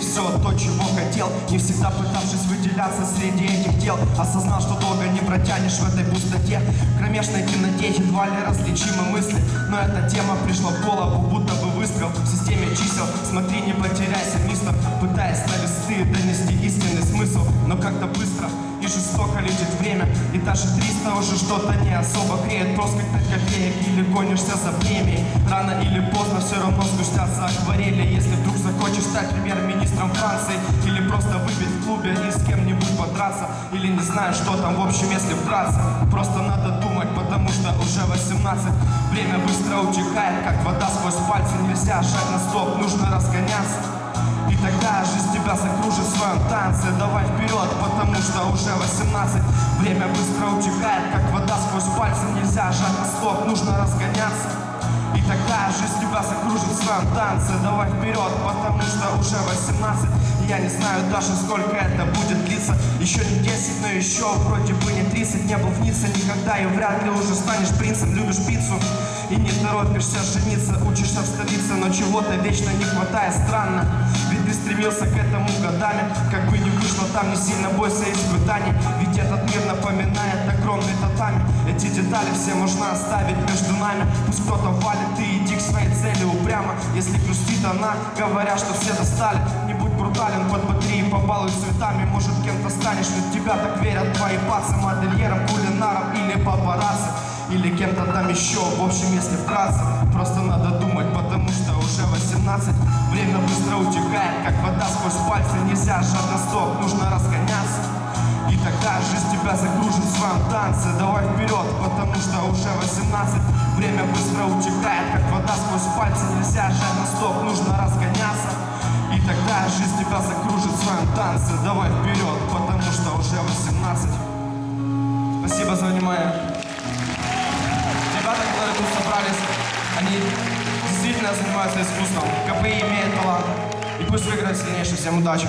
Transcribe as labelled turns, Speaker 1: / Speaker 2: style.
Speaker 1: все то, чего хотел. Не всегда пытавшись выделяться среди этих дел. Осознал, что долго не протянешь в этой пустоте. В кромешной темноте едва ли различимы мысли. Но эта тема пришла в голову, будто бы выстрел В системе чисел, смотри, не потеряйся, мистер Пытаясь на листы донести истинный смысл. Но как-то быстро и жестоко летит время. И даже 300 уже что-то не особо греет. Просто как 5 копеек или гонишься за премией Рано или поздно все равно сгустятся акварели. Если вдруг захочешь стать премьер-министром Франции Или просто выпить в клубе и с кем-нибудь подраться Или не знаю, что там в общем, если вкратце Просто надо думать, потому что уже 18 Время быстро утекает, как вода сквозь пальцы. Нельзя жать на стоп, нужно разгоняться. И тогда жизнь тебя закружит в своем танце. Давай вперед, потому что уже 18 Время быстро утекает, как вода сквозь пальцы. Нельзя жать на стоп, нужно разгоняться тогда жизнь тебя закружит в своем танце. Давай вперед, потому что уже 18 И Я не знаю даже сколько это будет длиться. Еще не 10, но еще вроде бы не 30 Не был в Ницце никогда и вряд ли уже станешь принцем. Любишь пиццу и не торопишься жениться. Учишься в столице, но чего-то вечно не хватает. Странно, ведь ты стремился к этому годами. Как бы не вышло там, не сильно бойся испытаний. Ведь этот мир напоминает огромный Эти детали все можно оставить между нами. Пусть кто-то валит, ты иди к своей цели упрямо. Если грустит она, говорят, что все достали. Не будь брутален, подбодри и побалуй цветами. Может кем-то станешь, ведь тебя так верят твои пацы Модельером, кулинаром или папарацци. Или кем-то там еще, в общем, если вкратце. Просто надо думать, потому что уже 18 Время быстро утекает, как вода сквозь пальцы. Нельзя жать на стоп, нужно разгоняться. И тогда жизнь тебя загружит в своем танце Давай вперед, потому что уже 18 Время быстро утекает, как вода сквозь пальцы Нельзя жать на стоп, нужно разгоняться И тогда жизнь тебя закружит в своем танце Давай вперед, потому что уже 18 Спасибо за внимание. Ребята, которые тут собрались, они действительно занимаются искусством. КПИ имеет талант. И пусть выиграет сильнейший. Всем удачи.